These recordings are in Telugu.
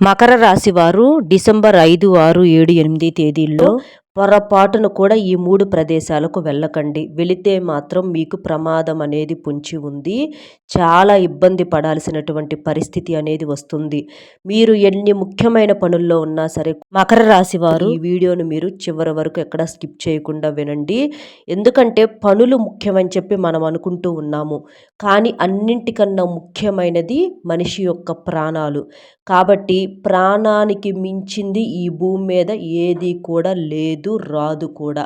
మకర రాశి వారు డిసెంబర్ ఐదు ఆరు ఏడు ఎనిమిది తేదీల్లో పొరపాటును కూడా ఈ మూడు ప్రదేశాలకు వెళ్ళకండి. వెళితే మాత్రం మీకు ప్రమాదం అనేది పొంచి ఉంది. చాలా ఇబ్బంది పడాల్సినటువంటి పరిస్థితి అనేది వస్తుంది. మీరు ఎన్ని ముఖ్యమైన పనుల్లో ఉన్నా సరే మకర రాశి వారు ఈ వీడియోను మీరు చివరి వరకు ఎక్కడ స్కిప్ చేయకుండా వినండి. ఎందుకంటే పనులు ముఖ్యమని చెప్పి మనం అనుకుంటూ ఉన్నాము. కానీ అన్నింటికన్నా ముఖ్యమైనది మనిషి యొక్క ప్రాణాలు. కాబట్టి ప్రాణానికి మించింది ఈ భూమి మీద ఏది కూడా లేదు. రాదు కూడా.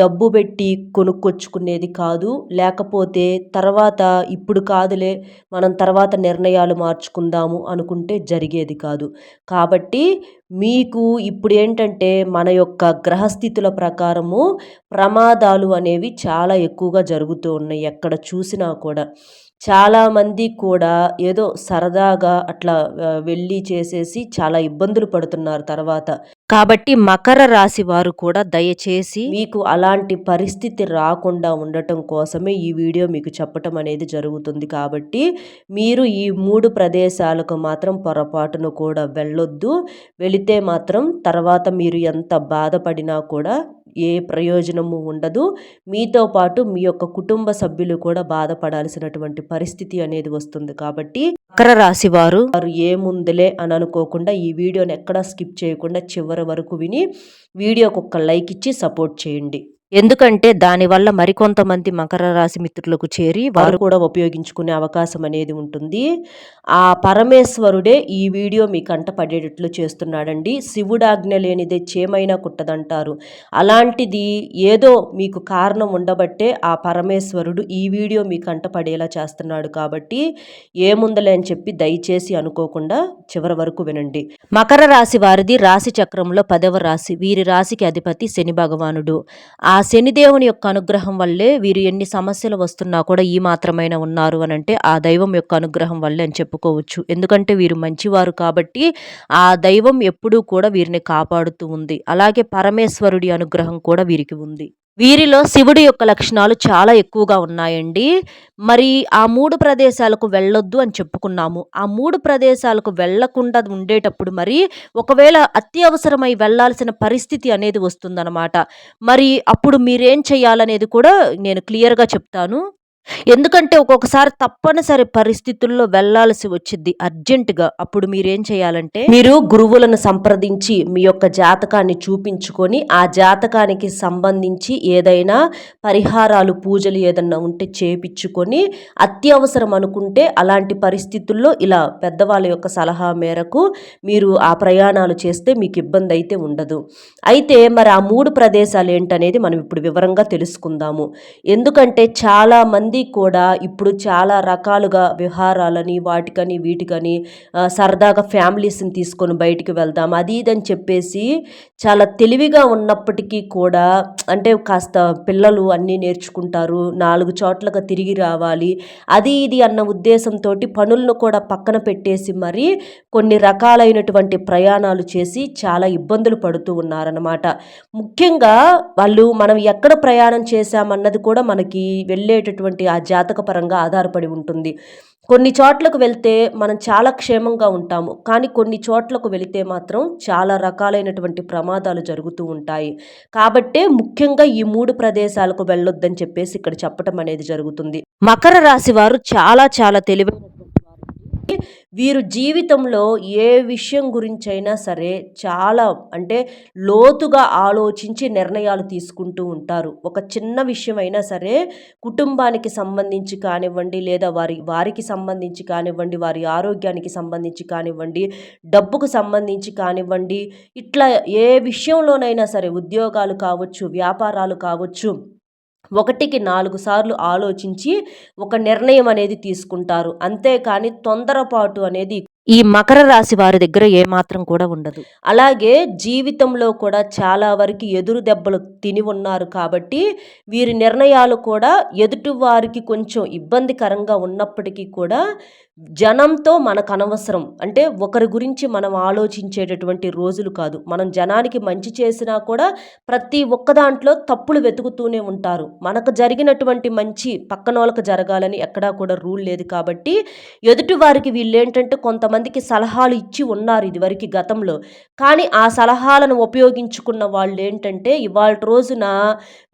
డబ్బు పెట్టి కొనుక్కొచ్చుకునేది కాదు. లేకపోతే తర్వాత ఇప్పుడు కాదులే మనం తర్వాత నిర్ణయాలు మార్చుకుందాము అనుకుంటే జరిగేది కాదు. కాబట్టి మీకు ఇప్పుడు ఏంటంటే మన యొక్క గ్రహస్థితుల ప్రకారము ప్రమాదాలు అనేవి చాలా ఎక్కువగా జరుగుతూ ఉన్నాయి ఎక్కడ చూసినా కూడా. చాలామంది కూడా ఏదో సరదాగా అట్లా వెళ్ళి చేసేసి చాలా ఇబ్బందులు పడుతున్నారు తర్వాత. కాబట్టి మకర రాశి వారు కూడా దయచేసి మీకు అలాంటి పరిస్థితి రాకుండా ఉండటం కోసమే ఈ వీడియో మీకు చెప్పటం అనేది జరుగుతుంది కాబట్టి మీరు ఈ మూడు ప్రదేశాలకు మాత్రం పొరపాటును కూడా వెళ్ళొద్దు. వెళితే మాత్రం తర్వాత మీరు ఎంత బాధపడినా కూడా ఏ ప్రయోజనము ఉండదు. మీతో పాటు మీ యొక్క కుటుంబ సభ్యులు కూడా బాధపడాల్సినటువంటి పరిస్థితి అనేది వస్తుంది కాబట్టి మకర రాశి వారు వారు ఏముందులే అని అనుకోకుండా ఈ వీడియోని ఎక్కడా స్కిప్ చేయకుండా చివరి వరకు విని వీడియోకి ఒక లైక్ ఇచ్చి సపోర్ట్ చేయండి. ఎందుకంటే దానివల్ల మరికొంతమంది మకర రాశి మిత్రులకు చేరి వారు కూడా ఉపయోగించుకునే అవకాశం అనేది ఉంటుంది. ఆ పరమేశ్వరుడే ఈ వీడియో మీ కంట పడేటట్లు చేస్తున్నాడండి. శివుడాజ్ఞ లేనిదే చేమైనా కుట్టదంటారు. అలాంటిది ఏదో మీకు కారణం ఉండబట్టే ఆ పరమేశ్వరుడు ఈ వీడియో మీ కంట పడేలా చేస్తున్నాడు కాబట్టి ఏముందలే అని చెప్పి దయచేసి అనుకోకుండా చివరి వరకు వినండి. మకర రాశి వారిది రాశి చక్రంలో పదవ రాశి. వీరి రాశికి అధిపతి శని భగవానుడు. ఆ శనిదేవుని యొక్క అనుగ్రహం వల్లే వీరు ఎన్ని సమస్యలు వస్తున్నా కూడా ఈ మాత్రమైన ఉన్నారు అని అంటే ఆ దైవం యొక్క అనుగ్రహం వల్లే అని చెప్పుకోవచ్చు. ఎందుకంటే వీరు మంచివారు కాబట్టి ఆ దైవం ఎప్పుడూ కూడా వీరిని కాపాడుతూ ఉంది. అలాగే పరమేశ్వరుడి అనుగ్రహం కూడా వీరికి ఉంది. వీరిలో శివుడి యొక్క లక్షణాలు చాలా ఎక్కువగా ఉన్నాయండి. మరి ఆ మూడు ప్రదేశాలకు వెళ్ళొద్దు అని చెప్పుకున్నాము. ఆ మూడు ప్రదేశాలకు వెళ్ళకుండా ఉండేటప్పుడు మరి ఒకవేళ అత్యవసరమై వెళ్ళాల్సిన పరిస్థితి అనేది వస్తుందన్నమాట. మరి అప్పుడు మీరేం చేయాలనేది కూడా నేను క్లియర్గా చెప్తాను. ఎందుకంటే ఒక్కొక్కసారి తప్పనిసరి పరిస్థితుల్లో వెళ్ళాల్సి వచ్చింది అర్జెంటుగా. అప్పుడు మీరేం చేయాలంటే మీరు గురువులను సంప్రదించి మీ యొక్క జాతకాన్ని చూపించుకొని ఆ జాతకానికి సంబంధించి ఏదైనా పరిహారాలు పూజలు ఏదన్నా ఉంటే చేపించుకొని అత్యవసరం అనుకుంటే అలాంటి పరిస్థితుల్లో ఇలా పెద్దవాళ్ళ యొక్క సలహా మేరకు మీరు ఆ ప్రయాణాలు చేస్తే మీకు ఇబ్బంది అయితే ఉండదు. అయితే మరి ఆ మూడు ప్రదేశాలు ఏంటనేది మనం ఇప్పుడు వివరంగా తెలుసుకుందాము. ఎందుకంటే చాలా మంది కూడా ఇప్పుడు చాలా రకాలుగా విహారాలని వాటికని వీటికని సరదాగా ఫ్యామిలీస్ని తీసుకొని బయటికి వెళ్దాం. అది ఇదని చెప్పేసి చాలా తెలివిగా ఉన్నప్పటికీ కూడా అంటే కాస్త పిల్లలు అన్నీ నేర్చుకుంటారు. నాలుగు చోట్లగా తిరిగి రావాలి. అది ఇది అన్న ఉద్దేశంతో పనులను కూడా పక్కన పెట్టేసి మరి కొన్ని రకాలైనటువంటి ప్రయాణాలు చేసి చాలా ఇబ్బందులు పడుతూ ఉన్నారనమాట ముఖ్యంగా వాళ్ళు మనం ఎక్కడ ప్రయాణం చేశామన్నది కూడా మనకి వెళ్ళేటటువంటి ఆ జాతక పరంగా ఆధారపడి ఉంటుంది. కొన్ని చోట్లకు వెళ్తే మనం చాలా క్షేమంగా ఉంటాము. కానీ కొన్ని చోట్లకు వెళితే మాత్రం చాలా రకాలైనటువంటి ప్రమాదాలు జరుగుతూ ఉంటాయి. కాబట్టే ముఖ్యంగా ఈ మూడు ప్రదేశాలకు వెళ్ళొద్దని చెప్పేసి ఇక్కడ చెప్పటం అనేది జరుగుతుంది. మకర రాశి వారు చాలా చాలా తెలివైన వీరు జీవితంలో ఏ విషయం గురించైనా సరే చాలా అంటే లోతుగా ఆలోచించి నిర్ణయాలు తీసుకుంటూ ఉంటారు. ఒక చిన్న విషయమైనా సరే కుటుంబానికి సంబంధించి కానివ్వండి లేదా వారి వారికి సంబంధించి కానివ్వండి వారి ఆరోగ్యానికి సంబంధించి కానివ్వండి డబ్బుకు సంబంధించి కానివ్వండి ఇట్లా ఏ విషయంలోనైనా సరే ఉద్యోగాలు కావచ్చు వ్యాపారాలు కావచ్చు ఒకటికి నాలుగు సార్లు ఆలోచించి ఒక నిర్ణయం అనేది తీసుకుంటారు. అంతేకాని తొందరపాటు అనేది ఈ మకర రాశి వారి దగ్గర ఏమాత్రం కూడా ఉండదు. అలాగే జీవితంలో కూడా చాలా వరకు ఎదురు దెబ్బలు తిని ఉన్నారు కాబట్టి వీరి నిర్ణయాలు కూడా ఎదుటి వారికి కొంచెం ఇబ్బందికరంగా ఉన్నప్పటికీ కూడా జనంతో మనకు అనవసరం అంటే ఒకరి గురించి మనం ఆలోచించేటటువంటి రోజులు కాదు. మనం జనానికి మంచి చేసినా కూడా ప్రతి ఒక్క దాంట్లో తప్పులు వెతుకుతూనే ఉంటారు. మనకు జరిగినటువంటి మంచి పక్కనోళ్ళకి జరగాలని ఎక్కడా కూడా రూల్ లేదు కాబట్టి ఎదుటి వారికి వీళ్ళు ఏంటంటే కొంతమందికి సలహాలు ఇచ్చి ఉన్నారు ఇదివరకు గతంలో. కానీ ఆ సలహాలను ఉపయోగించుకున్న వాళ్ళు ఏంటంటే ఇవాళ రోజున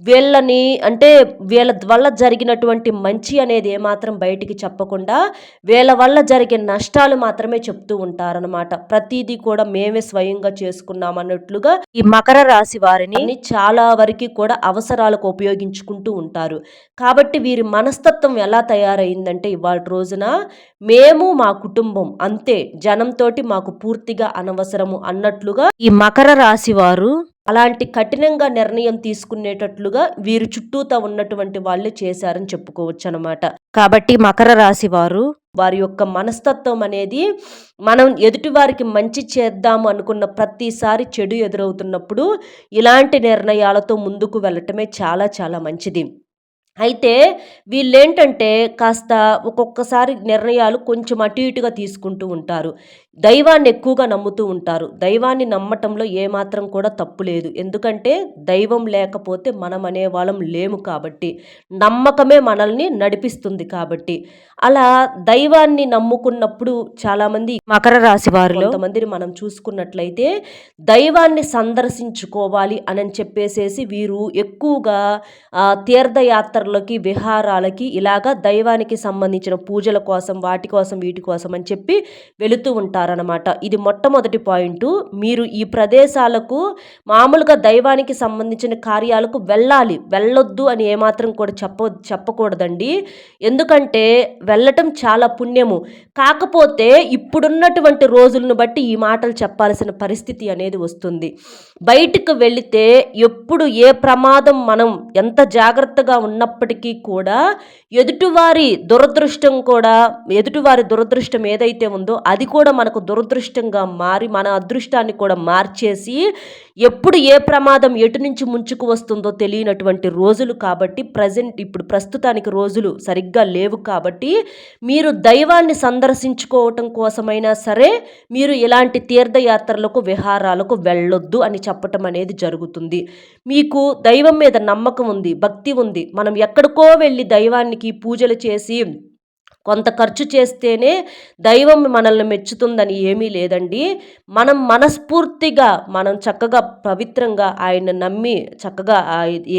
వీళ్ళని అంటే వీళ్ళ వల్ల జరిగినటువంటి మంచి అనేది ఏమాత్రం బయటికి చెప్పకుండా వీళ్ళ వల్ల జరిగే నష్టాలు మాత్రమే చెప్తూ ఉంటారనమాట ప్రతిదీ కూడా మేమే స్వయంగా చేసుకున్నాం అన్నట్లుగా ఈ మకర రాశి వారిని చాలా వరకు కూడా అవసరాలకు ఉపయోగించుకుంటూ ఉంటారు. కాబట్టి వీరి మనస్తత్వం ఎలా తయారైందంటే ఇవాళ రోజున మేము మా కుటుంబం అంతే జనంతోటి మాకు పూర్తిగా అనవసరము అన్నట్లుగా ఈ మకర రాశి వారు అలాంటి కఠినంగా నిర్ణయం తీసుకునేటట్లుగా వీరు చుట్టూతా ఉన్నటువంటి వాళ్ళే చేశారని చెప్పుకోవచ్చు అనమాట కాబట్టి మకర రాశి వారు వారి యొక్క మనస్తత్వం అనేది మనం ఎదుటివారికి మంచి చేద్దాము అనుకున్న ప్రతిసారి చెడు ఎదురవుతున్నప్పుడు ఇలాంటి నిర్ణయాలతో ముందుకు వెళ్ళటమే చాలా చాలా మంచిది. అయితే వీళ్ళేంటంటే కాస్త ఒక్కొక్కసారి నిర్ణయాలు కొంచెం అటు ఇటుగా తీసుకుంటూ ఉంటారు. దైవాన్ని ఎక్కువగా నమ్ముతూ ఉంటారు. దైవాన్ని నమ్మటంలో ఏమాత్రం కూడా తప్పు లేదు. ఎందుకంటే దైవం లేకపోతే మనం అనేవాళ్ళం లేము కాబట్టి నమ్మకమే మనల్ని నడిపిస్తుంది కాబట్టి. అలా దైవాన్ని నమ్ముకున్నప్పుడు చాలామంది మకర రాశి వారిలో కొంతమందిని మనం చూసుకున్నట్లయితే దైవాన్ని సందర్శించుకోవాలి అని చెప్పేసేసి వీరు ఎక్కువగా తీర్థయాత్ర తీర్థయాత్రలకి విహారాలకి ఇలాగా దైవానికి సంబంధించిన పూజల కోసం వాటి కోసం వీటి కోసం అని చెప్పి వెళుతూ ఉంటారనమాట ఇది మొట్టమొదటి పాయింట్. మీరు ఈ ప్రదేశాలకు మామూలుగా దైవానికి సంబంధించిన కార్యాలకు వెళ్ళాలి. వెళ్ళొద్దు అని ఏమాత్రం కూడా చెప్ప చెప్పకూడదండి. ఎందుకంటే వెళ్ళటం చాలా పుణ్యము. కాకపోతే ఇప్పుడున్నటువంటి రోజులను బట్టి ఈ మాటలు చెప్పాల్సిన పరిస్థితి అనేది వస్తుంది. బయటకు వెళితే ఎప్పుడు ఏ ప్రమాదం మనం ఎంత జాగ్రత్తగా ఉన్నప్పటికీ కూడా ఎదుటివారి దురదృష్టం కూడా ఎదుటివారి దురదృష్టం ఏదైతే ఉందో అది కూడా మనకు మనకు దురదృష్టంగా మారి మన అదృష్టాన్ని కూడా మార్చేసి ఎప్పుడు ఏ ప్రమాదం ఎటు నుంచి ముంచుకు వస్తుందో తెలియనటువంటి రోజులు కాబట్టి ప్రజెంట్ ఇప్పుడు ప్రస్తుతానికి రోజులు సరిగ్గా లేవు కాబట్టి మీరు దైవాన్ని సందర్శించుకోవటం కోసమైనా సరే మీరు ఇలాంటి తీర్థయాత్రలకు విహారాలకు వెళ్ళొద్దు అని చెప్పటం అనేది జరుగుతుంది. మీకు దైవం మీద నమ్మకం ఉంది భక్తి ఉంది. మనం ఎక్కడికో వెళ్ళి దైవానికి పూజలు చేసి కొంత ఖర్చు చేస్తేనే దైవం మనల్ని మెచ్చుతుందని ఏమీ లేదండి. మనం మనస్ఫూర్తిగా మనం చక్కగా పవిత్రంగా ఆయన నమ్మి చక్కగా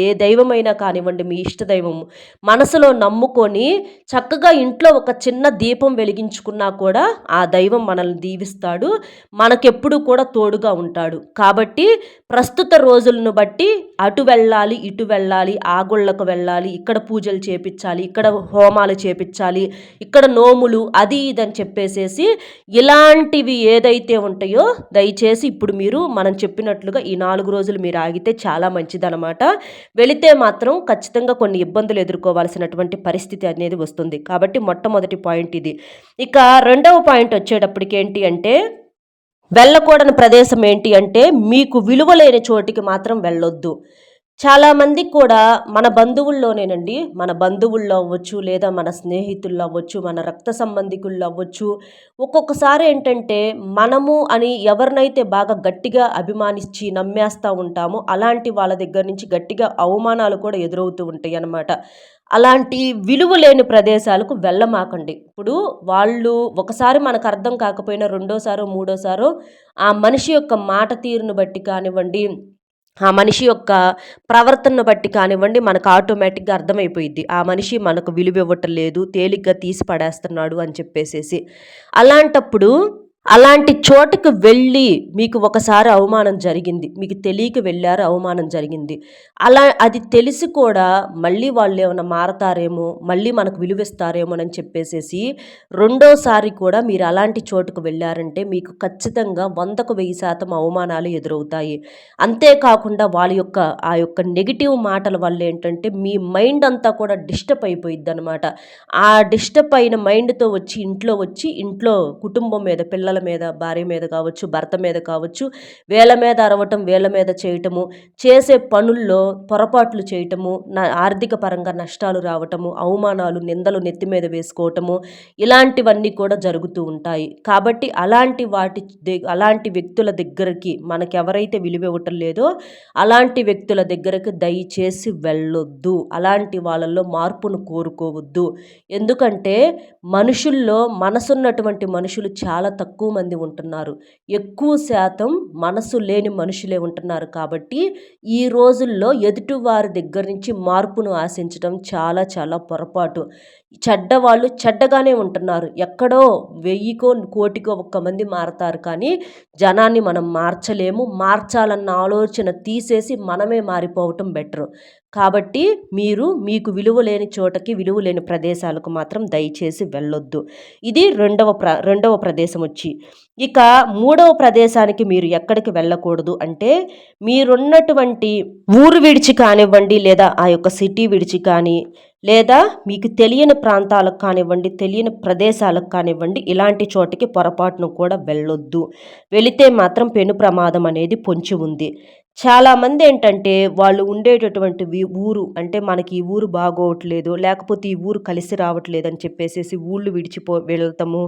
ఏ దైవమైనా కానివ్వండి మీ ఇష్ట దైవము మనసులో నమ్ముకొని చక్కగా ఇంట్లో ఒక చిన్న దీపం వెలిగించుకున్నా కూడా ఆ దైవం మనల్ని దీవిస్తాడు. మనకెప్పుడు కూడా తోడుగా ఉంటాడు. కాబట్టి ప్రస్తుత రోజులను బట్టి అటు వెళ్ళాలి ఇటు వెళ్ళాలి ఆ గుళ్ళకు వెళ్ళాలి ఇక్కడ పూజలు చేపించాలి ఇక్కడ హోమాలు చేపించాలి ఇక్కడ నోములు అది ఇదని చెప్పేసేసి ఇలాంటివి ఏదైతే ఉంటాయో దయచేసి ఇప్పుడు మీరు మనం చెప్పినట్లుగా ఈ నాలుగు రోజులు మీరు ఆగితే చాలా మంచిదనమాట వెళితే మాత్రం ఖచ్చితంగా కొన్ని ఇబ్బందులు ఎదుర్కోవాల్సినటువంటి పరిస్థితి అనేది వస్తుంది. కాబట్టి మొట్టమొదటి పాయింట్ ఇది. ఇక రెండవ పాయింట్ వచ్చేటప్పటికి ఏంటి అంటే వెళ్ళకూడని ప్రదేశం ఏంటి అంటే మీకు విలువ లేని చోటికి మాత్రం వెళ్ళొద్దు. చాలామంది కూడా మన బంధువుల్లోనేనండి మన బంధువుల్లో అవ్వచ్చు లేదా మన స్నేహితుల్లో అవ్వచ్చు మన రక్త సంబంధికుల్లో అవ్వచ్చు. ఒక్కొక్కసారి ఏంటంటే మనము అని ఎవరినైతే బాగా గట్టిగా అభిమానించి నమ్మేస్తూ ఉంటామో అలాంటి వాళ్ళ దగ్గర నుంచి గట్టిగా అవమానాలు కూడా ఎదురవుతూ ఉంటాయి అన్నమాట. అలాంటి విలువ లేని ప్రదేశాలకు వెళ్ళమాకండి. ఇప్పుడు వాళ్ళు ఒకసారి మనకు అర్థం కాకపోయినా రెండోసారో మూడోసారో ఆ మనిషి యొక్క మాట తీరును బట్టి కానివ్వండి ఆ మనిషి యొక్క ప్రవర్తనను బట్టి కానివ్వండి మనకు ఆటోమేటిక్గా అర్థమైపోయిద్ది. ఆ మనిషి మనకు విలువ ఇవ్వటం లేదు తేలిగ్గా తీసి పడేస్తున్నాడు అని చెప్పేసేసి. అలాంటప్పుడు అలాంటి చోటుకు వెళ్ళి మీకు ఒకసారి అవమానం జరిగింది. మీకు తెలియక వెళ్ళారు అవమానం జరిగింది. అలా అది తెలిసి కూడా మళ్ళీ వాళ్ళు ఏమైనా మారతారేమో మళ్ళీ మనకు విలువిస్తారేమో అని చెప్పేసేసి రెండోసారి కూడా మీరు అలాంటి చోటుకు వెళ్ళారంటే మీకు ఖచ్చితంగా వందకు వెయ్యి శాతం అవమానాలు ఎదురవుతాయి. అంతేకాకుండా వాళ్ళ యొక్క ఆ యొక్క నెగిటివ్ మాటల వల్ల ఏంటంటే మీ మైండ్ అంతా కూడా డిస్టర్బ్ అయిపోయిద్ది అనమాట ఆ డిస్టర్బ్ అయిన మైండ్తో వచ్చి ఇంట్లో వచ్చి ఇంట్లో కుటుంబం మీద పిల్లల పిల్లల మీద భార్య మీద కావచ్చు భర్త మీద కావచ్చు వేల మీద అరవటం వేల మీద చేయటము చేసే పనుల్లో పొరపాట్లు చేయటము నా ఆర్థిక పరంగా నష్టాలు రావటము అవమానాలు నిందలు నెత్తి మీద వేసుకోవటము ఇలాంటివన్నీ కూడా జరుగుతూ ఉంటాయి. కాబట్టి అలాంటి వాటి అలాంటి వ్యక్తుల దగ్గరికి మనకెవరైతే విలువ ఇవ్వటం లేదో అలాంటి వ్యక్తుల దగ్గరకు దయచేసి వెళ్ళొద్దు. అలాంటి వాళ్ళల్లో మార్పును కోరుకోవద్దు. ఎందుకంటే మనుషుల్లో మనసున్నటువంటి మనుషులు చాలా తక్కువ మంది ఉంటున్నారు. ఎక్కువ శాతం మనసు లేని మనుషులే ఉంటున్నారు కాబట్టి ఈ రోజుల్లో ఎదుటివారి దగ్గర నుంచి మార్పును ఆశించడం చాలా చాలా పొరపాటు. చెడ్డవాళ్ళు చెడ్డగానే ఉంటున్నారు. ఎక్కడో వెయ్యికో కోటికో ఒక్క మంది మారతారు. కానీ జనాన్ని మనం మార్చలేము. మార్చాలన్న ఆలోచన తీసేసి మనమే మారిపోవటం బెటర్. కాబట్టి మీరు మీకు విలువ లేని చోటకి విలువ లేని ప్రదేశాలకు మాత్రం దయచేసి వెళ్ళొద్దు. ఇది రెండవ ప్ర రెండవ ప్రదేశం వచ్చి. ఇక మూడవ ప్రదేశానికి మీరు ఎక్కడికి వెళ్ళకూడదు అంటే మీరున్నటువంటి ఊరు విడిచి కానివ్వండి లేదా ఆ యొక్క సిటీ విడిచి కానీ లేదా మీకు తెలియని ప్రాంతాలకు కానివ్వండి తెలియని ప్రదేశాలకు కానివ్వండి ఇలాంటి చోటికి పొరపాటును కూడా వెళ్ళొద్దు. వెళితే మాత్రం పెను ప్రమాదం అనేది పొంచి ఉంది. చాలామంది ఏంటంటే వాళ్ళు ఉండేటటువంటి ఊరు అంటే మనకి ఈ ఊరు బాగోవట్లేదు లేకపోతే ఈ ఊరు కలిసి రావట్లేదు అని చెప్పేసి ఊళ్ళు విడిచిపో వెళ్తాము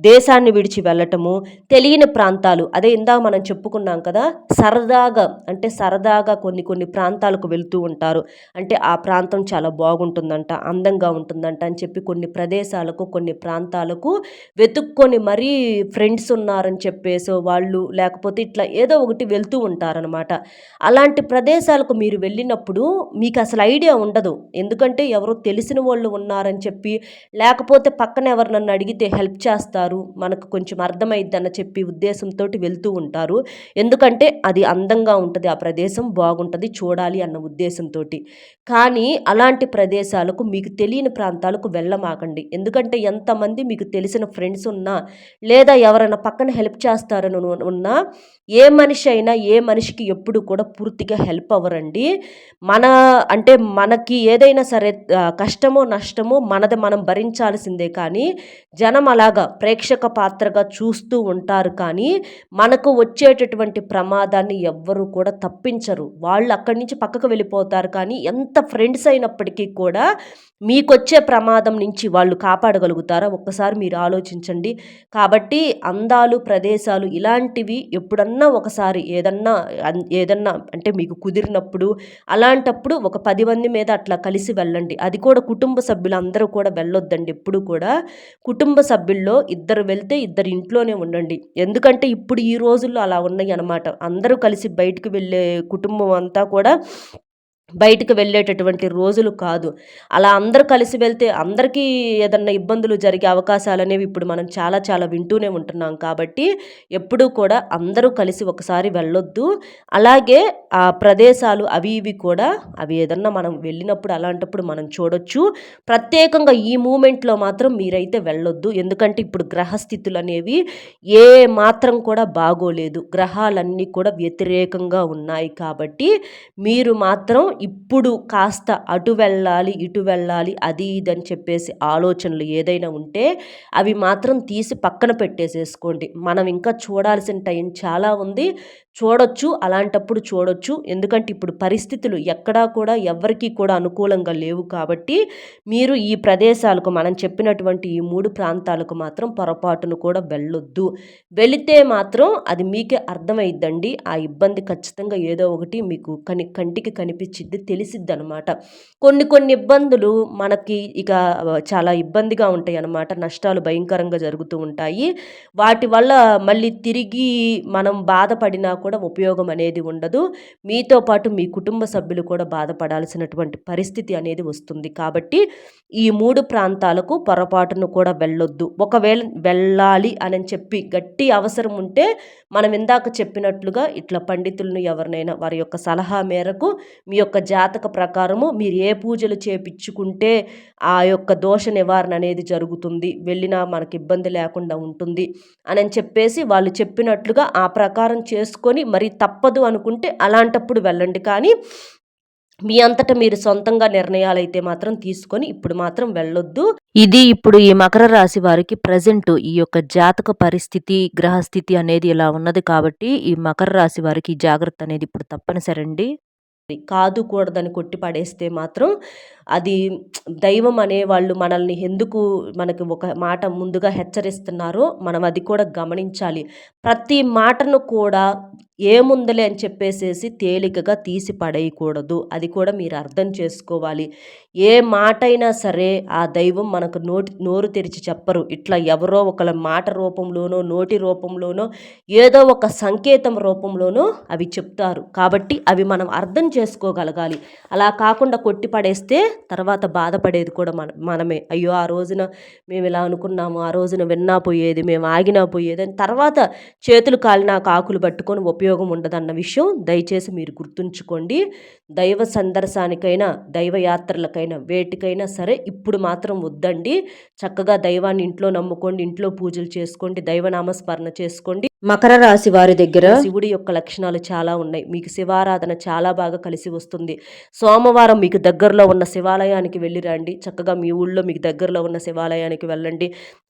దేశాన్ని విడిచి వెళ్ళటము తెలియని ప్రాంతాలు. అదే ఇందాక మనం చెప్పుకున్నాం కదా సరదాగా అంటే సరదాగా కొన్ని కొన్ని ప్రాంతాలకు వెళ్తూ ఉంటారు. అంటే ఆ ప్రాంతం చాలా బాగుంటుందంట అందంగా ఉంటుందంట అని చెప్పి కొన్ని ప్రదేశాలకు కొన్ని ప్రాంతాలకు వెతుక్కొని మరీ ఫ్రెండ్స్ ఉన్నారని చెప్పేసో వాళ్ళు లేకపోతే ఇట్లా ఏదో ఒకటి వెళ్తూ ఉంటారనమాట అలాంటి ప్రదేశాలకు మీరు వెళ్ళినప్పుడు మీకు అసలు ఐడియా ఉండదు. ఎందుకంటే ఎవరో తెలిసిన వాళ్ళు ఉన్నారని చెప్పి లేకపోతే పక్కన ఎవరు నన్ను అడిగితే హెల్ప్ చేస్తారు. మనకు కొంచెం అర్థమైద్ది చెప్పి ఉద్దేశంతో వెళ్తూ ఉంటారు. ఎందుకంటే అది అందంగా ఉంటుంది ఆ ప్రదేశం బాగుంటుంది చూడాలి అన్న ఉద్దేశంతో కానీ అలాంటి ప్రదేశాలకు మీకు తెలియని ప్రాంతాలకు వెళ్ళమాకండి. ఎందుకంటే ఎంతమంది మీకు తెలిసిన ఫ్రెండ్స్ ఉన్నా లేదా ఎవరైనా పక్కన హెల్ప్ చేస్తారని ఉన్నా ఏ మనిషి అయినా ఏ మనిషికి ఎప్పుడు కూడా పూర్తిగా హెల్ప్ అవ్వరండి. మన అంటే మనకి ఏదైనా సరే కష్టమో నష్టమో మనది మనం భరించాల్సిందే కానీ జనం అలాగా ప్రేక్షక పాత్రగా చూస్తూ ఉంటారు కానీ మనకు వచ్చేటటువంటి ప్రమాదాన్ని ఎవ్వరూ కూడా తప్పించరు. వాళ్ళు అక్కడి నుంచి పక్కకు వెళ్ళిపోతారు కానీ ఎంత ఫ్రెండ్స్ అయినప్పటికీ కూడా మీకొచ్చే ప్రమాదం నుంచి వాళ్ళు కాపాడగలుగుతారా? ఒక్కసారి మీరు ఆలోచించండి. కాబట్టి అందాలు ప్రదేశాలు ఇలాంటివి ఎప్పుడన్నా ఒకసారి ఏదన్నా ఏదన్నా అంటే మీకు కుదిరినప్పుడు అలాంటప్పుడు ఒక పది మంది మీద అట్లా కలిసి వెళ్ళండి. అది కూడా కుటుంబ సభ్యులు అందరూ కూడా వెళ్ళొద్దండి ఎప్పుడు కూడా. కుటుంబ సభ్యుల్లో ఇద్దరు వెళ్తే ఇద్దరు ఇంట్లోనే ఉండండి. ఎందుకంటే ఇప్పుడు ఈ రోజుల్లో అలా ఉన్నాయి అనమాట అందరూ కలిసి బయటకు వెళ్ళే కుటుంబం అంతా కూడా బయటకు వెళ్ళేటటువంటి రోజులు కాదు. అలా అందరూ కలిసి వెళ్తే అందరికీ ఏదన్నా ఇబ్బందులు జరిగే అవకాశాలు అనేవి ఇప్పుడు మనం చాలా చాలా వింటూనే ఉంటున్నాం కాబట్టి ఎప్పుడూ కూడా అందరూ కలిసి ఒకసారి వెళ్ళొద్దు. అలాగే ఆ ప్రదేశాలు అవి ఇవి కూడా అవి ఏదన్నా మనం వెళ్ళినప్పుడు అలాంటప్పుడు మనం చూడొచ్చు. ప్రత్యేకంగా ఈ మూమెంట్లో మాత్రం మీరైతే వెళ్ళొద్దు. ఎందుకంటే ఇప్పుడు గ్రహస్థితులు అనేవి ఏ మాత్రం కూడా బాగోలేదు. గ్రహాలన్నీ కూడా వ్యతిరేకంగా ఉన్నాయి కాబట్టి మీరు మాత్రం ఇప్పుడు కాస్త అటు వెళ్ళాలి ఇటు వెళ్ళాలి అది ఇది అని చెప్పేసి ఆలోచనలు ఏదైనా ఉంటే అవి మాత్రం తీసి పక్కన పెట్టేసేసుకోండి. మనం ఇంకా చూడాల్సిన టైం చాలా ఉంది. చూడొచ్చు అలాంటప్పుడు చూడొచ్చు. ఎందుకంటే ఇప్పుడు పరిస్థితులు ఎక్కడా కూడా ఎవరికీ కూడా అనుకూలంగా లేవు కాబట్టి మీరు ఈ ప్రదేశాలకు మనం చెప్పినటువంటి ఈ మూడు ప్రాంతాలకు మాత్రం పొరపాటును కూడా వెళ్ళొద్దు. వెళితే మాత్రం అది మీకే అర్థమైద్దండి. ఆ ఇబ్బంది ఖచ్చితంగా ఏదో ఒకటి మీకు కని కంటికి కనిపించిద్ది తెలిసిద్ది అనమాట కొన్ని కొన్ని ఇబ్బందులు మనకి ఇక చాలా ఇబ్బందిగా ఉంటాయి అన్నమాట నష్టాలు భయంకరంగా జరుగుతూ ఉంటాయి. వాటి వల్ల మళ్ళీ తిరిగి మనం బాధపడినా కూడా ఉపయోగం అనేది ఉండదు. మీతో పాటు మీ కుటుంబ సభ్యులు కూడా బాధపడాల్సినటువంటి పరిస్థితి అనేది వస్తుంది. కాబట్టి ఈ మూడు ప్రాంతాలకు పొరపాటును కూడా వెళ్ళొద్దు. ఒకవేళ వెళ్ళాలి అని చెప్పి గట్టి అవసరం ఉంటే మనం ఇందాక చెప్పినట్లుగా ఇట్లా పండితులను ఎవరినైనా వారి యొక్క సలహా మేరకు మీ యొక్క జాతక ప్రకారము మీరు ఏ పూజలు చేపించుకుంటే ఆ యొక్క దోష నివారణ అనేది జరుగుతుంది. వెళ్ళినా మనకి ఇబ్బంది లేకుండా ఉంటుంది అని చెప్పేసి వాళ్ళు చెప్పినట్లుగా ఆ ప్రకారం చేసుకొని మరి తప్పదు అనుకుంటే అలాంటప్పుడు వెళ్ళండి. కానీ మీ అంతటా మీరు సొంతంగా నిర్ణయాలు అయితే మాత్రం తీసుకొని ఇప్పుడు మాత్రం వెళ్ళొద్దు. ఇది ఇప్పుడు ఈ మకర రాశి వారికి ప్రజెంట్ ఈ యొక్క జాతక పరిస్థితి గ్రహస్థితి అనేది ఇలా ఉన్నది కాబట్టి ఈ మకర రాశి వారికి జాగ్రత్త అనేది ఇప్పుడు తప్పనిసరి అండి కాదు కూడదని కొట్టి పడేస్తే మాత్రం అది దైవం అనేవాళ్ళు మనల్ని ఎందుకు మనకి ఒక మాట ముందుగా హెచ్చరిస్తున్నారో మనం అది కూడా గమనించాలి. ప్రతి మాటను కూడా ఏముందలే అని చెప్పేసేసి తేలికగా తీసి పడేయకూడదు. అది కూడా మీరు అర్థం చేసుకోవాలి. ఏ మాట అయినా సరే ఆ దైవం మనకు నోటి నోరు తెరిచి చెప్పరు. ఇట్లా ఎవరో ఒకళ్ళ మాట రూపంలోనో నోటి రూపంలోనో ఏదో ఒక సంకేతం రూపంలోనో అవి చెప్తారు. కాబట్టి అవి మనం అర్థం చేసుకోగలగాలి. అలా కాకుండా కొట్టి పడేస్తే తర్వాత బాధపడేది కూడా మన మనమే. అయ్యో ఆ రోజున మేము ఇలా అనుకున్నాము ఆ రోజున విన్నా పోయేది మేము ఆగినా పోయేది అని తర్వాత చేతులు కాలిన కాకులు పట్టుకొని ఉపయోగం ఉండదన్న విషయం దయచేసి మీరు గుర్తుంచుకోండి. దైవ సందర్శానికైనా దైవయాత్రలకైనా వేటికైనా సరే ఇప్పుడు మాత్రం వద్దండి. చక్కగా దైవాన్ని ఇంట్లో నమ్ముకోండి ఇంట్లో పూజలు చేసుకోండి దైవనామస్మరణ చేసుకోండి. మకర రాశి వారి దగ్గర శివుడి యొక్క లక్షణాలు చాలా ఉన్నాయి. మీకు శివారాధన చాలా బాగా కలిసి వస్తుంది. సోమవారం మీకు దగ్గరలో ఉన్న శివాలయానికి వెళ్ళి రండి. చక్కగా మీ ఊళ్ళో మీకు దగ్గరలో ఉన్న శివాలయానికి వెళ్ళండి.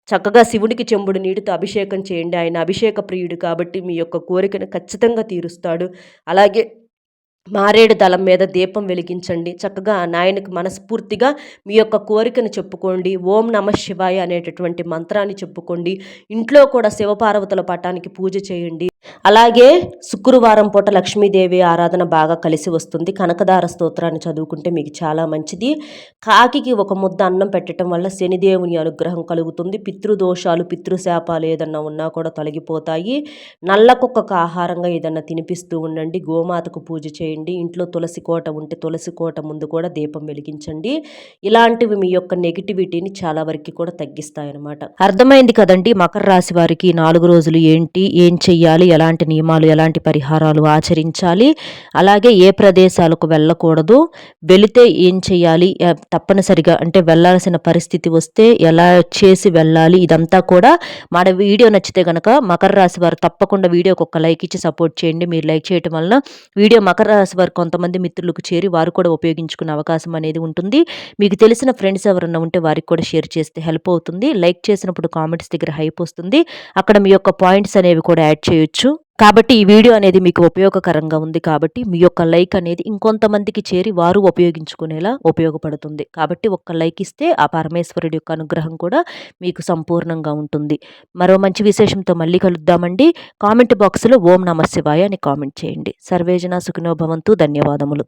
చక్కగా శివుడికి చెంబుడు నీటితో అభిషేకం చేయండి. ఆయన అభిషేక ప్రియుడు కాబట్టి మీ యొక్క కోరికను ఖచ్చితంగా తీరుస్తాడు. అలాగే మారేడు దళం మీద దీపం వెలిగించండి. చక్కగా ఆ నాయనకి మనస్ఫూర్తిగా మీ యొక్క కోరికను చెప్పుకోండి. ఓం నమ శివాయ అనేటటువంటి మంత్రాన్ని చెప్పుకోండి. ఇంట్లో కూడా శివపార్వతుల పటానికి పూజ చేయండి. అలాగే శుక్రవారం పూట లక్ష్మీదేవి ఆరాధన బాగా కలిసి వస్తుంది. కనకదార స్తోత్రాన్ని చదువుకుంటే మీకు చాలా మంచిది. కాకికి ఒక ముద్ద అన్నం పెట్టడం వల్ల శనిదేవుని అనుగ్రహం కలుగుతుంది. పితృదోషాలు పితృశాపాలు ఏదన్నా ఉన్నా కూడా తొలగిపోతాయి. నల్ల కుక్కకు ఆహారంగా ఏదన్నా తినిపిస్తూ ఉండండి. గోమాతకు పూజ చేయండి. ఇంట్లో తులసి కోట ఉంటే తులసి కోట ముందు కూడా దీపం వెలిగించండి. ఇలాంటివి మీ యొక్క నెగిటివిటీని చాలా వరకు కూడా తగ్గిస్తాయన్నమాట. అర్థమైంది కదండి? మకర రాశి వారికి నాలుగు రోజులు ఏంటి? ఏం చెయ్యాలి? ఎలాంటి నియమాలు ఎలాంటి పరిహారాలు ఆచరించాలి? అలాగే ఏ ప్రదేశాలకు వెళ్ళకూడదు? వెళితే ఏం చేయాలి? తప్పనిసరిగా అంటే వెళ్ళాల్సిన పరిస్థితి వస్తే ఎలా చేసి వెళ్ళాలి? ఇదంతా కూడా మన వీడియో నచ్చితే కనుక మకర రాశి వారు తప్పకుండా వీడియోకి ఒక లైక్ ఇచ్చి సపోర్ట్ చేయండి. మీరు లైక్ చేయటం వలన వీడియో మకర రాశి వారు కొంతమంది మిత్రులకు చేరి వారు కూడా ఉపయోగించుకునే అవకాశం అనేది ఉంటుంది. మీకు తెలిసిన ఫ్రెండ్స్ ఎవరన్నా ఉంటే వారికి కూడా షేర్ చేస్తే హెల్ప్ అవుతుంది. లైక్ చేసినప్పుడు కామెంట్స్ దగ్గర హైప్ వస్తుంది. అక్కడ మీ యొక్క పాయింట్స్ అనేవి కూడా యాడ్ చేయొచ్చు. కాబట్టి ఈ వీడియో అనేది మీకు ఉపయోగకరంగా ఉంది కాబట్టి మీ యొక్క లైక్ అనేది ఇంకొంతమందికి చేరి వారు ఉపయోగించుకునేలా ఉపయోగపడుతుంది. కాబట్టి ఒక్క లైక్ ఇస్తే ఆ పరమేశ్వరుడి యొక్క అనుగ్రహం కూడా మీకు సంపూర్ణంగా ఉంటుంది. మరో మంచి విశేషంతో మళ్ళీ కలుద్దామండి. కామెంట్ బాక్స్లో ఓం నమ శివాయ అని కామెంట్ చేయండి. సర్వేజన సుఖినోభవంతు ధన్యవాదములు.